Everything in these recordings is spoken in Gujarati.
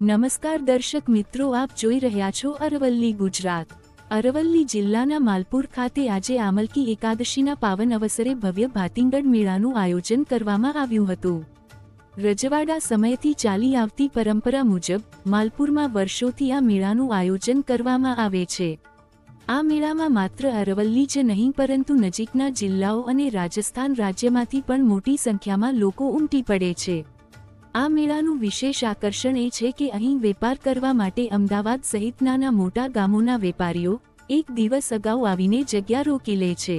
નમસ્કાર દર્શક મિત્રો, આપ જોઈ રહ્યા છો અરવલ્લી, ગુજરાત. અરવલ્લી જિલ્લાના માલપુર ખાતે આજે આમલકી એકાદશીના પાવન અવસરે ભવ્ય ભાતિંગડ મેળાનું આયોજન કરવામાં આવ્યું હતું. રજવાડા સમયથી ચાલી આવતી પરંપરા મુજબ, માલપુરમાં વર્ષોથી આ મેળાનું આયોજન કરવામાં આવે છે. આ મેળામાં માત્ર અરવલ્લી જ નહીં, પરંતુ નજીકના જિલ્લાઓ અને રાજસ્થાન રાજ્યમાંથી પણ મોટી સંખ્યામાં લોકો ઉમટી પડે છે. આ મેળાનું વિશેષ આકર્ષણ એ છે કે અહીં વેપાર કરવા માટે અમદાવાદ સહિત નાના મોટા ગામોના વેપારીઓ એક દિવસ અગાઉ આવીને જગ્યા રોકી લે છે.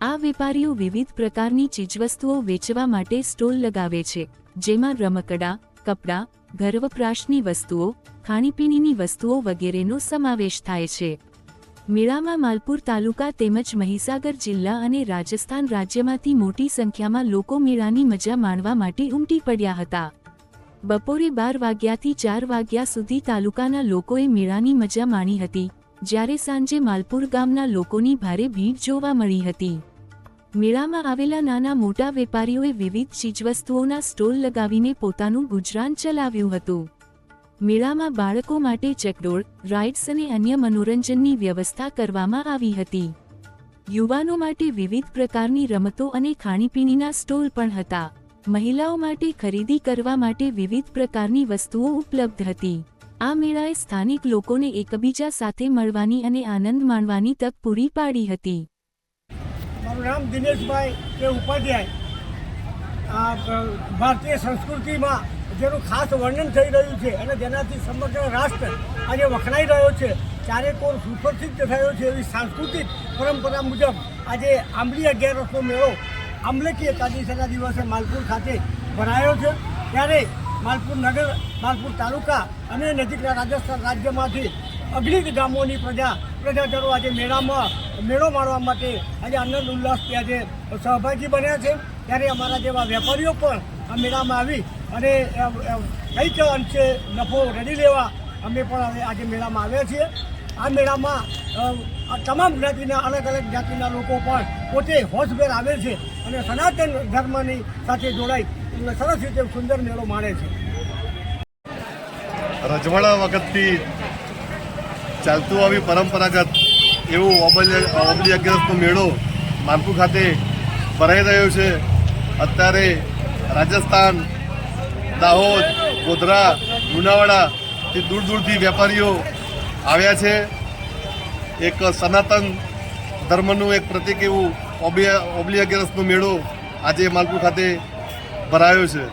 આ વેપારીઓ વિવિધ પ્રકારની ચીજવસ્તુઓ વેચવા માટે સ્ટોલ લગાવે છે, જેમાં રમકડા, કપડાં ઘરવપરાશની વસ્તુઓ, ખાણીપીણીની વસ્તુઓ વગેરેનો સમાવેશ થાય છે. મેળામાં માલપુર તાલુકા તેમજ મહીસાગર જિલ્લા અને રાજસ્થાન રાજ્યમાંથી મોટી સંખ્યામાં લોકો મેળાની મજા માણવા માટે ઉમટી પડ્યા હતા. બપોરે બાર વાગ્યાથી ચાર વાગ્યા સુધી તાલુકાના લોકોએ મેળાની મજા માણી હતી, જ્યારે સાંજે માલપુર ગામના લોકોની ભારે ભીડ જોવા મળી હતી. મેળામાં આવેલા નાના મોટા વેપારીઓએ વિવિધ ચીજવસ્તુઓના સ્ટોલ લગાવીને પોતાનું ગુજરાન ચલાવ્યું હતું. મેળામાં બાળકો માટે ચકડોળ, રાઇડ્સ અને અન્ય મનોરંજનની વ્યવસ્થા કરવામાં આવી હતી. યુવાનો માટે વિવિધ પ્રકારની રમતો અને ખાણીપીણીના સ્ટોલ પણ હતા. મહિલાઓ માટે ખરીદી કરવા માટે વિવિધ પ્રકારની વસ્તુઓ ઉપલબ્ધ હતી. આ મેળાએ સ્થાનિક લોકોને એકબીજા સાથે મળવાની અને આનંદ માણવાની તક પૂરી પાડી હતી. મારું નામ દિનેશભાઈ ઉપાધ્યાય. ભારતીય સંસ્કૃતિમાં જેનું ખાસ વર્ણન થઈ રહ્યું છે અને જેનાથી સમગ્ર રાષ્ટ્ર આજે વખણાઈ રહ્યો છે. ચારે કોર સુપ્રસિદ્ધ થયો છે એવી સાંસ્કૃતિક પરંપરા મુજબ આજે આંબલી અગિયારસનો મેળો આંબલકીય એકાદશીના દિવસે માલપુર ખાતે ભરાયો છે. ત્યારે માલપુર નગર, માલપુર તાલુકા અને નજીકના રાજસ્થાન રાજ્યમાંથી અગ્નિત ગામોની પ્રજા, પ્રજાજનો આજે મેળામાં, મેળો માણવા માટે આજે આનંદ ઉલ્લાસથી આજે સહભાગી બન્યા છે. ત્યારે અમારા જેવા વેપારીઓ પણ આ મેળામાં આવી અને કઈ કંઈક અંશે નફો રડી લેવા, અમે પણ હવે આજે મેળામાં આવ્યા છીએ. આ મેળામાં તમામ જ્ઞાતિના, અલગ અલગ જાતિના લોકો પણ પોતે હોશભેર આવે છે અને સનાતન ધર્મની સાથે જોડાઈ સરસ રીતે સુંદર મેળો માણે છે. રજવાડા વખતથી ચાલતું આવી પરંપરાગત એવું ઓબલી અગિયારસનો મેળો માનપુર ખાતે ભરાઈ રહ્યો છે. અત્યારે રાજસ્થાન દાહોદ, ગોધરા લુણાવાડાથી દૂર દૂરથી વેપારીઓ આવ્યા છે. એક સનાતન ધર્મનું એક પ્રતિક એવું ઓબ્લિયા ઓબલી અગિયારસનો મેળો આજે માલપુર ખાતે ભરાયો છે.